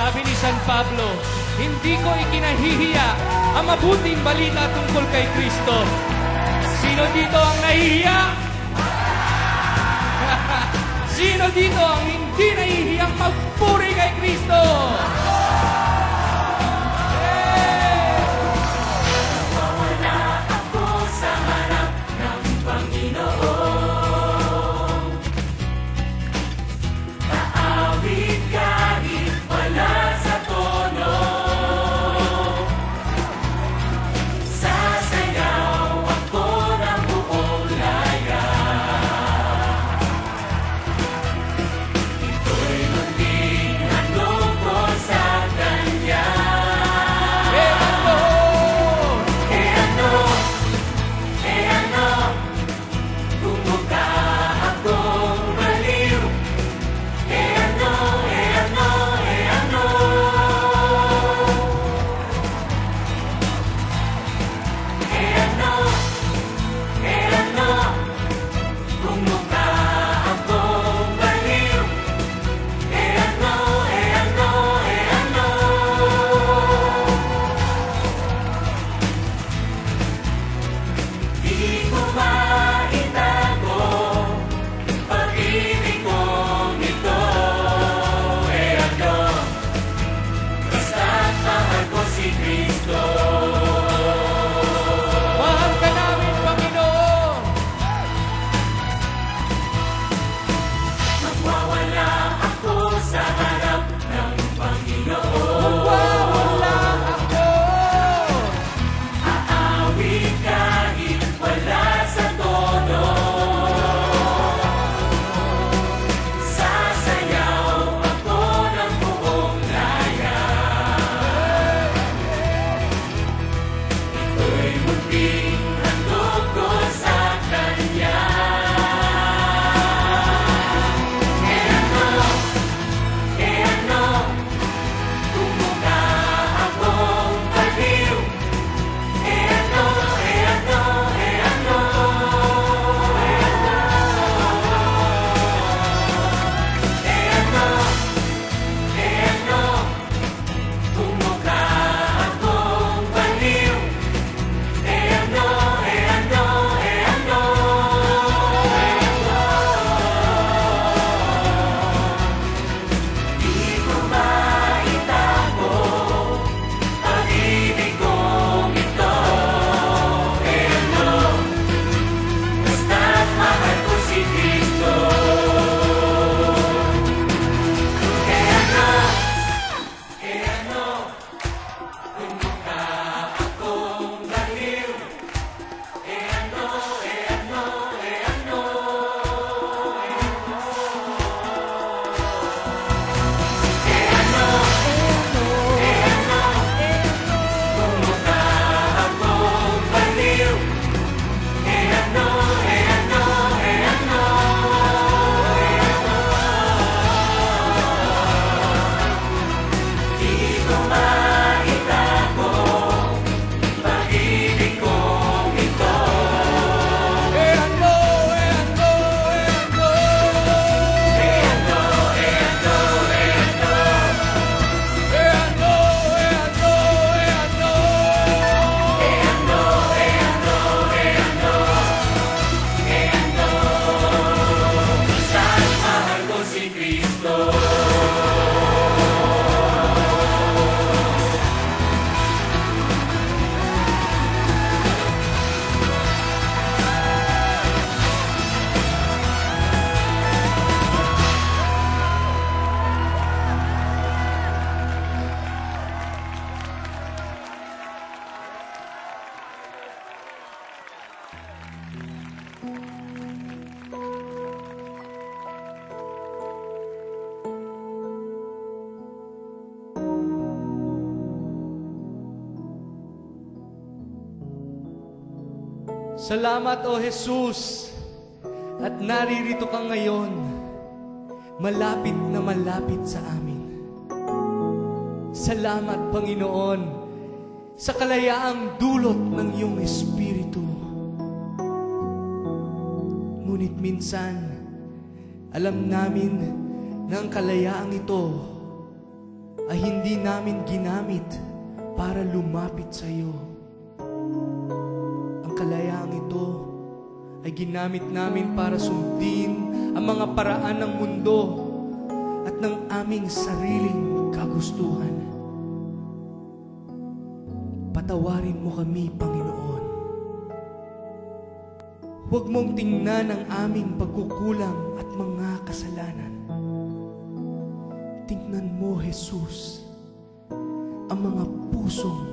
Sabi ni San Pablo, hindi ko ikinahihiya ang mabuting balita tungkol kay Kristo. Sino dito ang nahihiya? Sino dito ang hindi nahihiyang magpuri kay Kristo? Salamat o Jesus at naririto ka ngayon malapit na malapit sa amin. Salamat Panginoon sa kalayaang dulot ng iyong Espiritu. Ngunit minsan, alam namin na ang kalayaang ito ay hindi namin ginamit para lumapit sa iyo. Ang kalayaang ito ay ginamit namin para sundin ang mga paraan ng mundo at ng aming sariling kagustuhan. Patawarin mo kami, Panginoon. Huwag mong tingnan ang aming pagkukulang at mga kasalanan. Tingnan mo, Jesus, ang mga pusong